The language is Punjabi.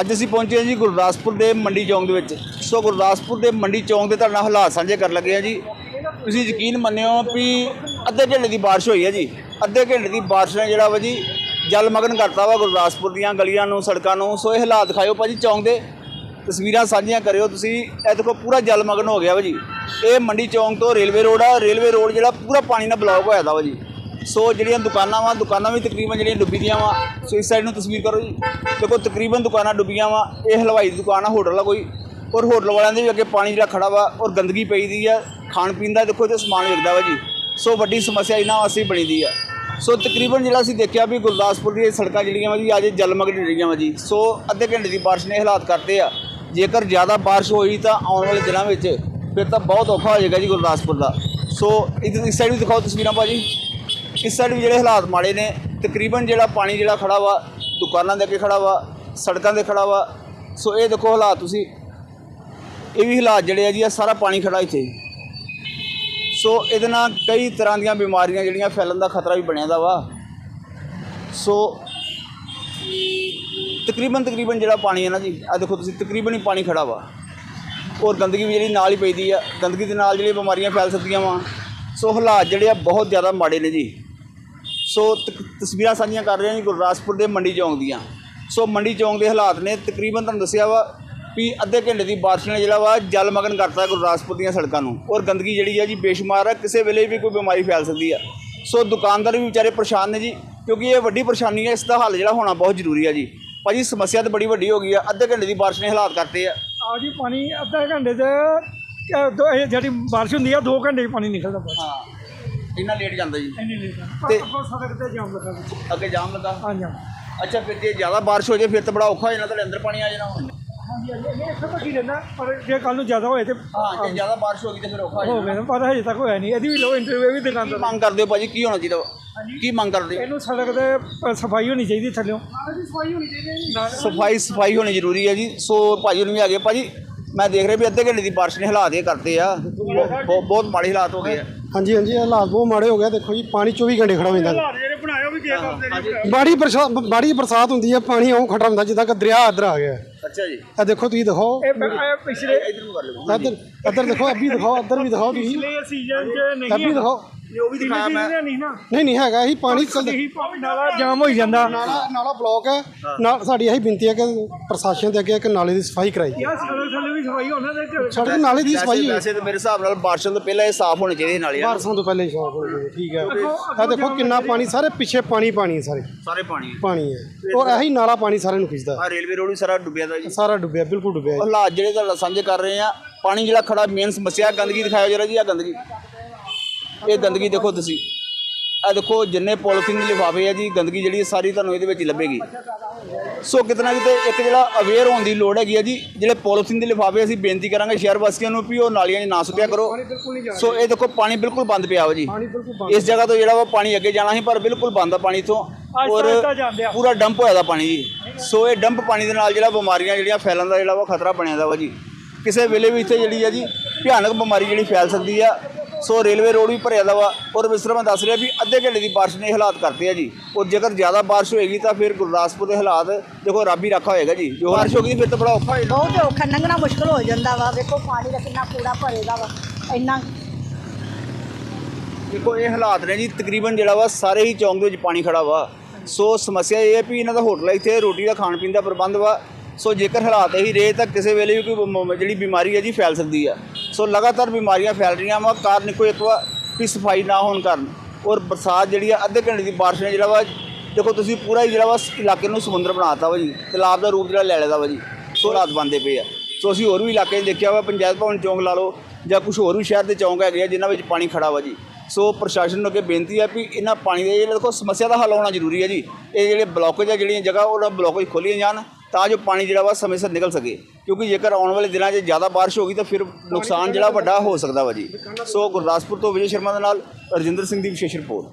ਅੱਜ ਅਸੀਂ ਪਹੁੰਚੇ ਹਾਂ ਜੀ ਗੁਰਦਾਸਪੁਰ ਦੇ ਮੰਡੀ ਚੌਂਕ ਦੇ ਵਿੱਚ। ਸੋ ਗੁਰਦਾਸਪੁਰ ਦੇ ਮੰਡੀ ਚੌਂਕ ਦੇ ਤੁਹਾਡੇ ਨਾਲ ਹਾਲਾਤ ਸਾਂਝੇ ਕਰਨ ਲੱਗੇ ਹਾਂ ਜੀ। ਤੁਸੀਂ ਯਕੀਨ ਮੰਨਿਓ ਵੀ ਅੱਧੇ ਘੰਟੇ ਦੀ ਬਾਰਿਸ਼ ਹੋਈ ਹੈ ਜੀ। ਅੱਧੇ ਘੰਟੇ ਦੀ ਬਾਰਿਸ਼ ਨੇ ਜਿਹੜਾ ਵਾ ਜੀ ਜਲਮਗਨ ਕਰਤਾ ਵਾ ਗੁਰਦਾਸਪੁਰ ਦੀਆਂ ਗਲੀਆਂ ਨੂੰ, ਸੜਕਾਂ ਨੂੰ। ਸੋ ਇਹ ਹਾਲਾਤ ਦਿਖਾਇਓ ਭਾਜੀ ਚੌਂਕ ਦੇ। ਤਸਵੀਰਾਂ ਸਾਂਝੀਆਂ ਕਰਿਓ ਤੁਸੀਂ। ਇਹ ਦੇਖੋ ਪੂਰਾ ਜਲਮਗਨ ਹੋ ਗਿਆ ਵਾ ਜੀ। ਇਹ ਮੰਡੀ ਚੌਂਕ ਤੋਂ ਰੇਲਵੇ ਰੋਡ ਆ। ਰੇਲਵੇ ਰੋਡ ਜਿਹੜਾ ਪੂਰਾ ਪਾਣੀ ਨਾਲ ਬਲੌਕ ਹੋਇਆ ਦਾ ਵਾ ਜੀ। ਸੋ ਜਿਹੜੀਆਂ ਦੁਕਾਨਾਂ ਵਾ, ਦੁਕਾਨਾਂ ਵੀ ਤਕਰੀਬਨ ਜਿਹੜੀਆਂ ਡੁੱਬੀ ਦੀਆਂ ਵਾ, ਸੋ ਇਸ ਸਾਈਡ ਨੂੰ ਤਸਵੀਰ ਕਰੋ ਜੀ। ਦੇਖੋ, ਤਕਰੀਬਨ ਦੁਕਾਨਾਂ ਡੁੱਬੀਆਂ ਵਾ, ਇਹ ਹਲਵਾਈ ਦੀ ਦੁਕਾਨ ਆ, ਹੋਟਲ ਆ ਕੋਈ। ਔਰ ਹੋਟਲ ਵਾਲਿਆਂ ਦੇ ਵੀ ਅੱਗੇ ਪਾਣੀ ਜਿਹੜਾ ਖੜਾ ਵਾ, ਔਰ ਗੰਦਗੀ ਪਈ ਦੀ ਆ, ਖਾਣ ਪੀਣ ਦਾ ਦੇਖੋ ਤੇ ਸਮਾਨ ਵਿਕਦਾ ਵਾ ਜੀ। ਸੋ ਵੱਡੀ ਸਮੱਸਿਆ ਇਹਨਾਂ ਵਾਸਤੇ ਬਣੀ ਦੀ ਆ। ਸੋ ਤਕਰੀਬਨ ਜਿਹੜਾ ਅਸੀਂ ਦੇਖਿਆ ਵੀ ਗੁਰਦਾਸਪੁਰ ਦੀਆਂ ਸੜਕਾਂ ਜਿਹੜੀਆਂ ਵਾ ਜੀ, ਅੱਜ ਜਲਮਗਨ ਰਹੀਆਂ ਵਾ ਜੀ। ਸੋ ਅੱਧੇ ਘੰਟੇ ਦੀ ਬਾਰਿਸ਼ ਨੇ ਹਾਲਾਤ ਕਰਤੇ ਆ। ਜੇਕਰ ਜ਼ਿਆਦਾ ਬਾਰਿਸ਼ ਹੋਈ ਤਾਂ ਆਉਣ ਵਾਲੇ ਦਿਨਾਂ ਵਿੱਚ ਫਿਰ ਤਾਂ ਬਹੁਤ ਔਖਾ ਹੋ ਜਾਏਗਾ ਜੀ ਗੁਰਦਾਸਪੁਰ ਦਾ। ਸੋ ਇੱਧਰ ਇਸ ਸਾਈਡ ਵੀ ਦਿਖਾਓ ਤਸਵੀਰਾਂ ਭਾਜੀ। ਇਸ ਸਾਈਡ ਵੀ ਜਿਹੜੇ ਹਾਲਾਤ ਮਾੜੇ ਨੇ, ਤਕਰੀਬਨ ਜਿਹੜਾ ਪਾਣੀ ਜਿਹੜਾ ਖੜਾ ਵਾ, ਦੁਕਾਨਾਂ ਦੇ ਅੱਗੇ ਖੜਾ ਵਾ, ਸੜਕਾਂ ਦੇ ਖੜਾ ਵਾ। ਸੋ ਇਹ ਦੇਖੋ ਹਾਲਾਤ ਤੁਸੀਂ। ਇਹ ਵੀ ਹਾਲਾਤ ਜਿਹੜੇ ਆ ਜੀ ਆ ਸਾਰਾ ਪਾਣੀ ਖੜਾ ਇੱਥੇ। ਸੋ ਇਹਦੇ ਨਾਲ ਕਈ ਤਰ੍ਹਾਂ ਦੀਆਂ ਬਿਮਾਰੀਆਂ ਜਿਹੜੀਆਂ ਫੈਲਣ ਦਾ ਖਤਰਾ ਵੀ ਬਣਿਆ ਦਾ ਵਾ। ਸੋ ਤਕਰੀਬਨ ਤਕਰੀਬਨ ਜਿਹੜਾ ਪਾਣੀ ਹੈ ਨਾ ਜੀ ਆ ਦੇਖੋ ਤੁਸੀਂ, ਤਕਰੀਬਨ ਹੀ ਪਾਣੀ ਖੜਾ ਵਾ। ਔਰ ਗੰਦਗੀ ਵੀ ਜਿਹੜੀ ਨਾਲ ਹੀ ਪੈਂਦੀ ਆ। ਗੰਦਗੀ ਦੇ ਨਾਲ ਜਿਹੜੀਆਂ ਬਿਮਾਰੀਆਂ ਫੈਲ ਸਕਦੀਆਂ ਵਾ। ਸੋ ਹਾਲਾਤ ਜਿਹੜੇ ਆ ਬਹੁਤ ਜ਼ਿਆਦਾ ਮਾੜੇ ਨੇ ਜੀ। ਸੋ ਤਕ- ਤਸਵੀਰਾਂ ਸਾਂਝੀਆਂ ਕਰ ਰਹੇ ਹਾਂ ਜੀ ਗੁਰਦਾਸਪੁਰ ਦੇ ਮੰਡੀ ਚੌਂਕ ਦੀਆਂ। ਸੋ ਮੰਡੀ ਚੌਂਕ ਦੇ ਹਾਲਾਤ ਨੇ ਤਕਰੀਬਨ ਤੁਹਾਨੂੰ ਦੱਸਿਆ ਵਾ ਵੀ ਅੱਧੇ ਘੰਟੇ ਦੀ ਬਾਰਿਸ਼ ਨੇ ਜਿਹੜਾ ਵਾ ਜਲਮਗਨ ਕਰਤਾ ਗੁਰਦਾਸਪੁਰ ਦੀਆਂ ਸੜਕਾਂ ਨੂੰ। ਔਰ ਗੰਦਗੀ ਜਿਹੜੀ ਆ ਜੀ ਬੇਸ਼ੁਮਾਰ ਆ ਕਿਸੇ ਵੇਲੇ ਵੀ ਕੋਈ ਬਿਮਾਰੀ ਫੈਲ ਸਕਦੀ ਆ। ਸੋ ਦੁਕਾਨਦਾਰ ਵੀ ਵਿਚਾਰੇ ਪਰੇਸ਼ਾਨ ਨੇ ਜੀ ਕਿਉਂਕਿ ਇਹ ਵੱਡੀ ਪਰੇਸ਼ਾਨੀ ਹੈ ਇਸ ਦਾ ਹੱਲ ਜਿਹੜਾ ਹੋਣਾ ਬਹੁਤ ਜ਼ਰੂਰੀ ਆ ਜੀ। ਭਾਜੀ ਸਮੱਸਿਆ ਤਾਂ ਬੜੀ ਵੱਡੀ ਹੋ ਗਈ ਆ ਅੱਧੇ ਘੰਟੇ ਦੀ ਬਾਰਿਸ਼ ਨੇ ਹਾਲਾਤ ਕਰਤੇ ਆ। ਆ ਜੀ ਪਾਣੀ ਅੱਧੇ ਘੰਟੇ 'ਚ ਅਹ, ਦੋ- ਇਹ ਜਿਹੜੀ ਬਾਰਿਸ਼ ਹੁੰਦੀ ਆ 2 ਘੰਟੇ 'ਚ ਪਾਣੀ ਨਿਕਲਦਾ ਬਸ। ਹਾਂ। ਇੰਨਾ ਲੇਟ ਜਾਂਦਾ ਜੀ? ਇੰਨੀ ਲੇਟ ਤੇ- ਸੜਕ ਤੇ ਜਾਮ ਲੱਗਾ ਵਿੱਚ ਅੱਗੇ ਜਾਮ ਲੱਗਾ? ਹਾਂਜੀ। ਅੱਛਾ ਫਿਰ ਜੇ ਜ਼ਿਆਦਾ ਬਾਰਿਸ਼ ਹੋ ਜਾਏ ਫਿਰ ਤਾਂ ਬੜਾ ਔਖਾ ਹੋ ਜਾਣਾ ਤੁਹਾਡੇ ਅੰਦਰ ਪਾਣੀ ਆ ਜਾਣਾ ਹੁਣ। ਹਾਂਜੀ ਹਾਂਜੀ ਇਹ ਤੱਕ ਹੀ ਰਹਿੰਦਾ ਪਰ ਜੇ ਕੱਲ ਨੂੰ ਜ਼ਿਆਦਾ ਹੋਏ ਤੇ ਹਾਂ ਜੇ ਜ਼ਿਆਦਾ ਬਾਰਿਸ਼ ਹੋ ਗਈ ਤਾਂ ਫਿਰ ਔਖਾ ਹੋ ਹੋ ਜਾਣਾ। ਪਰ ਹਜੇ ਤੱਕ ਹੋਇਆ ਨਹੀਂ। ਇਹਦੀ ਵੀ ਲੋ ਇੰਟਰਵਿਊ ਵੀ ਕੀ ਦੁਕਾਨਦਾਰ ਮੰਗ ਕਰਦੇ ਹੋ ਭਾਜੀ? ਕੀ ਹੋਣਾ ਚਾਹੀਦਾ? ਕੀ ਮੰਗ ਕਰਦੇ? ਹੋ ਇਹਨੂੰ ਸੜਕ ਤੇ ਸਫ਼ਾਈ ਹੋਣੀ ਚਾਹੀਦੀ ਥੱਲਿਓਂ। ਸਫ਼ਾਈ ਹੋਣੀ ਚਾਹੀਦੀ ਸਫ਼ਾਈ ਸਫ਼ਾਈ ਹੋਣੀ ਜ਼ਰੂਰੀ ਹੈ ਜੀ। ਸੋ ਭਾਜੀ ਨੂੰ ਵੀ ਆ ਗਏ। ਭਾਜੀ ਮੈਂ ਦੇਖ ਰਿਹਾ ਵੀ ਅੱਧੇ ਘੰਟੇ ਦੀ ਬਾਰਿਸ਼ ਨੇ ਹਾਲਾਤ ਇਹ ਕਰਤੇ ਆ। ਬਹੁਤ ਬਹੁਤ ਮਾੜੇ ਹਾਲਾਤ ਹੋ ਗਏ ਆ। ਹਾਂਜੀ ਹਾਂਜੀ ਇਹ ਹਾਲਾਤ ਬਹੁਤ ਮਾੜੇ ਹੋ ਗਏ ਦੇਖੋ ਜੀ ਪਾਣੀ 24 ਘੰਟੇ ਖੜਾ ਹੋ ਜਾਂਦਾ ਜਿਹੜੇ ਬਣਾਏ ਉਹ ਵੀ ਬਾੜੀ ਬਰਸਾਤ ਬਾੜੀ ਬਰਸਾਤ ਹੁੰਦੀ ਹੈ ਪਾਣੀ ਉਹ ਖੜਾ ਹੁੰਦਾ ਜਿੱਦਾਂ ਕਿ ਦਰਿਆ ਇੱਧਰ ਆ ਗਿਆ। ਅੱਛਾ ਜੀ। ਦੇਖੋ ਤੁਸੀਂ ਦਿਖਾਓ। ਪਿਛਲੇ ਇਧਰ ਨੂੰ ਕਰ ਲਓ। ਇੱਧਰ ਇੱਧਰ ਦੇਖੋ ਦਿਖਾਓ ਇੱਧਰ ਵੀ ਦਿਖਾਓ ਤੁਸੀਂ। ਪਿਛਲੇ ਸੀਜ਼ਨ 'ਚ ਨਹੀਂ ਅੱਬੀ ਦਿਖਾਓ। ਉਹ ਵੀ ਦਿਖਾਇਆ ਮੈਂ। ਨਹੀਂ ਨਾ। ਨਹੀਂ ਨਹੀਂ ਹੈਗਾ ਇਹੀ ਪਾਣੀ ਚੱਲਦਾ। ਇਹੀ ਪਾਣੀ ਨਾਲਾ ਜਾਮ ਹੋਈ ਜਾਂਦਾ। ਨਾਲਾ ਨਾਲਾ ਬਲੌਕ ਹੈ। ਨਾਲ ਸਾਡੀ ਇਹੀ ਬੇਨਤੀ ਹੈ ਕਿ ਪ੍ਰਸ਼ਾਸਨ ਦੇ ਅੱਗੇ ਕਿ ਨਾਲੇ ਦੀ ਸਫ਼ਾਈ ਕਰਾਈ ਜਾਏ ਯਾਰ ਸੜਕ ਥੱਲੇ ਵੀ ਸਫ਼ਾਈ ਹੋਣਾ ਤੇ ਸੜਕ ਨਾਲੇ ਦੀ ਸਫ਼ਾਈ ਵੈਸੇ ਤਾਂ ਮੇਰੇ ਹਿਸਾਬ ਨਾਲ ਬਾਰਿਸ਼ ਤੋਂ ਪਹਿਲਾਂ ਇਹ ਸਾਫ਼ ਹੋਣੇ ਚਾਹੀਦੇ ਨਾਲੇ ਆ। ਬਾਰਸਾਂ ਤੋਂ ਪਹਿਲੇ ਹੀ ਸਾਫ਼ ਹੋ ਜਾਏ ਠੀਕ ਹੈ। ਇਹ ਦੇਖੋ ਕਿੰਨਾ ਪਾਣੀ ਸਾਰੇ ਪਿੱਛੇ ਪਾਣੀ ਪਾਣੀ ਹੈ ਸਾਰੇ। ਸਾਰੇ ਪਾਣੀ ਪਾਣੀ ਹੈ। ਔਰ ਇਹੀ ਨਾਲਾ ਪਾਣੀ ਸਾਰਿਆਂ ਨੂੰ ਖਿੱਚਦਾ। ਆ ਰੇਲਵੇ ਰੋਡ ਵੀ ਸਾਰਾ ਡੁੱਬਿਆ ਦਾ ਜੀ। ਸਾਰਾ ਡੁੱਬਿਆ ਬਿਲਕੁਲ ਡੁੱਬਿਆ ਜੀ। ਹਾਲਾਤ ਜਿਹੜੇ ਤੁਹਾਡਾ ਸਾਂਝੇ ਕਰ ਰਹੇ ਆ ਪਾਣੀ ਜਿਹੜਾ ਖੜਾ ਮੇਨ ਸਮੱਸਿਆ ਗੰਦਗੀ ਦਿਖਾਇਓ ਜਰਾ ਜੀ ਆ ਗੰਦਗੀ। ਇਹ ਗੰਦਗੀ ਦੇਖੋ ਤੁਸੀਂ। ਆ ਦੇਖੋ ਜਿੰਨੇ ਪੋਲੀਥੀਨ ਦੇ ਲਿਫਾਫੇ ਆ ਜੀ ਗੰਦਗੀ ਜਿਹੜੀ ਹੈ ਸਾਰੀ ਤੁਹਾਨੂੰ ਇਹਦੇ ਵਿੱਚ ਲੱਭੇਗੀ। ਸੋ ਕਿਤਨਾ ਕਿਤੇ ਇੱਕ ਜਿਹੜਾ ਅਵੇਅਰ ਹੋਣ ਦੀ ਲੋੜ ਹੈਗੀ ਆ ਜੀ ਜਿਹੜੇ ਪੋਲੀਥੀਨ ਦੇ ਲਿਫਾਫੇ ਅਸੀਂ ਬੇਨਤੀ ਕਰਾਂਗੇ ਸ਼ਹਿਰ ਵਾਸੀਆਂ ਨੂੰ ਵੀ ਉਹ ਨਾਲੀਆਂ 'ਚ ਨਾ ਸੁੱਟਿਆ ਕਰੋ। ਸੋ ਇਹ ਦੇਖੋ ਪਾਣੀ ਬਿਲਕੁਲ ਬੰਦ ਪਿਆ ਵਾ ਜੀ। ਇਸ ਜਗ੍ਹਾ ਤੋਂ ਜਿਹੜਾ ਵਾ ਪਾਣੀ ਅੱਗੇ ਜਾਣਾ ਸੀ ਪਰ ਬਿਲਕੁਲ ਬੰਦ ਆ ਪਾਣੀ ਤੋਂ ਔਰ। ਪੂਰਾ ਡੰਪ ਹੋਇਆ ਦਾ ਪਾਣੀ ਜੀ। ਸੋ ਇਹ ਡੰਪ ਪਾਣੀ ਦੇ ਨਾਲ ਜਿਹੜਾ ਬਿਮਾਰੀਆਂ ਜਿਹੜੀਆਂ ਫੈਲਣ ਦਾ ਜਿਹੜਾ ਵਾ ਖਤਰਾ ਬਣਿਆ ਦਾ ਵਾ ਜੀ। ਕਿਸੇ ਵੇਲੇ ਵੀ ਇੱਥੇ ਜਿਹੜੀ ਆ ਜੀ ਭਿਆਨਕ ਬਿਮਾਰੀ ਜਿਹੜੀ ਫੈਲ ਸਕਦੀ ਆ। ਸੋ ਰੇਲਵੇ ਰੋਡ ਵੀ ਭਰਿਆ ਦਾ ਵਾ। ਔਰ ਮਿਸਟਰ ਮੈਂ ਦੱਸ ਰਿਹਾ ਵੀ ਅੱਧੇ ਘੰਟੇ ਦੀ ਬਾਰਿਸ਼ ਨੇ ਹਾਲਾਤ ਕਰਤੇ ਆ ਜੀ। ਔਰ ਜੇਕਰ ਜ਼ਿਆਦਾ ਬਾਰਿਸ਼ ਹੋਏਗੀ ਤਾਂ ਫਿਰ ਗੁਰਦਾਸਪੁਰ ਦੇ ਹਾਲਾਤ ਦੇਖੋ ਰੱਬ ਹੀ ਰੱਖਾ ਹੋਏਗਾ ਜੀ। ਜੋ ਬਾਰਿਸ਼ ਹੋਗੀ ਫਿਰ ਤਾਂ ਬੜਾ ਔਖਾ ਹੋ ਜਾਣਾ ਬਹੁਤ ਔਖਾ ਲੰਘਣਾ ਮੁਸ਼ਕਲ ਹੋ ਜਾਂਦਾ ਵਾ। ਵੇਖੋ ਪਾਣੀ ਦਾ ਕਿੰਨਾ ਕੂੜਾ ਭਰੇਗਾ ਵਾ। ਇੰਨਾ ਦੇਖੋ ਇਹ ਹਾਲਾਤ ਨੇ ਜੀ ਤਕਰੀਬਨ ਜਿਹੜਾ ਵਾ ਸਾਰੇ ਹੀ ਚੌਂਕ ਦੇ ਵਿੱਚ ਪਾਣੀ ਖੜਾ ਵਾ। ਸੋ ਸਮੱਸਿਆ ਇਹ ਹੈ ਵੀ ਇਹਨਾਂ ਦਾ ਹੋਟਲ ਇੱਥੇ ਰੋਟੀ ਦਾ ਖਾਣ ਪੀਣ ਦਾ ਪ੍ਰਬੰਧ ਵਾ। ਸੋ ਜੇਕਰ ਹਾਲਾਤ ਇਹੀ ਰਹੇ ਤਾਂ ਕਿਸੇ ਵੇਲੇ ਵੀ ਕੋਈ ਜਿਹੜੀ ਬਿਮਾਰੀ ਹੈ ਜੀ ਫੈਲ ਸਕਦੀ ਆ। ਸੋ ਲਗਾਤਾਰ ਬਿਮਾਰੀਆਂ ਫੈਲ ਰਹੀਆਂ ਵਾ, ਕਾਰਨ ਕੋਈ ਇੱਕ ਵਾ ਵੀ ਸਫ਼ਾਈ ਨਾ ਹੋਣ ਕਾਰਨ। ਔਰ ਬਰਸਾਤ ਜਿਹੜੀ ਆ, ਅੱਧੇ ਘੰਟੇ ਦੀ ਬਾਰਿਸ਼ ਨੇ ਜਿਹੜਾ ਵਾ, ਦੇਖੋ ਤੁਸੀਂ ਪੂਰਾ ਹੀ ਜਿਹੜਾ ਵਾ ਇਲਾਕੇ ਨੂੰ ਸਮੁੰਦਰ ਬਣਾਤਾ ਵਾ ਜੀ, ਤਲਾਬ ਦਾ ਰੂਪ ਜਿਹੜਾ ਲੈ ਲਿਆ ਵਾ ਜੀ, ਸੋ ਹਾਲਾਤ ਬਣਦੇ ਪਏ ਆ। ਸੋ ਅਸੀਂ ਹੋਰ ਵੀ ਇਲਾਕੇ 'ਚ ਦੇਖਿਆ ਵਾ, ਪੰਚਾਇਤ ਭਵਨ ਚੌਂਕ ਲਾ ਲਓ, ਜਾਂ ਕੁਝ ਹੋਰ ਵੀ ਸ਼ਹਿਰ ਦੇ ਚੌਂਕ ਹੈਗੇ ਆ, ਜਿਨ੍ਹਾਂ ਵਿੱਚ ਪਾਣੀ ਖੜਾ ਵਾ ਜੀ। ਸੋ ਪ੍ਰਸ਼ਾਸਨ ਨੂੰ ਅੱਗੇ ਬੇਨਤੀ ਹੈ ਵੀ ਇਹਨਾਂ ਪਾਣੀ ਦੇ ਜਿਹੜੇ ਦੇਖੋ ਸਮੱਸਿਆ ਦਾ ਹੱਲ ਹੋਣਾ ਜ਼ਰੂਰੀ ਹੈ ਜੀ। ਇਹ ਜਿਹੜੇ ਬਲੌਕੇਜ ਆ ਜਿਹੜੀਆਂ ਜਗ੍ਹਾ ਉਹਨਾਂ ਬਲੌਕੇਜ ਖੋਲੀਆਂ ਜਾਣ ਤਾਂ ਜੋ ਪਾਣੀ ਜਿਹੜਾ ਵਾ ਸਮੇਂ ਸਿਰ ਨਿਕਲ ਸਕੇ। ਕਿਉਂਕਿ ਜੇਕਰ ਆਉਣ ਵਾਲੇ ਦਿਨਾਂ 'ਚ ਜ਼ਿਆਦਾ ਬਾਰਿਸ਼ ਗਈ ਤਾਂ ਫਿਰ ਨੁਕਸਾਨ ਜਿਹੜਾ ਵੱਡਾ ਹੋ ਸਕਦਾ ਵਾ ਜੀ। ਸੋ ਗੁਰਦਾਸਪੁਰ ਤੋਂ ਵਿਜੇ ਸ਼ਰਮਾ ਦੇ ਨਾਲ ਰਜਿੰਦਰ ਸਿੰਘ ਦੀ ਵਿਸ਼ੇਸ਼ ਰਿਪੋਰਟ।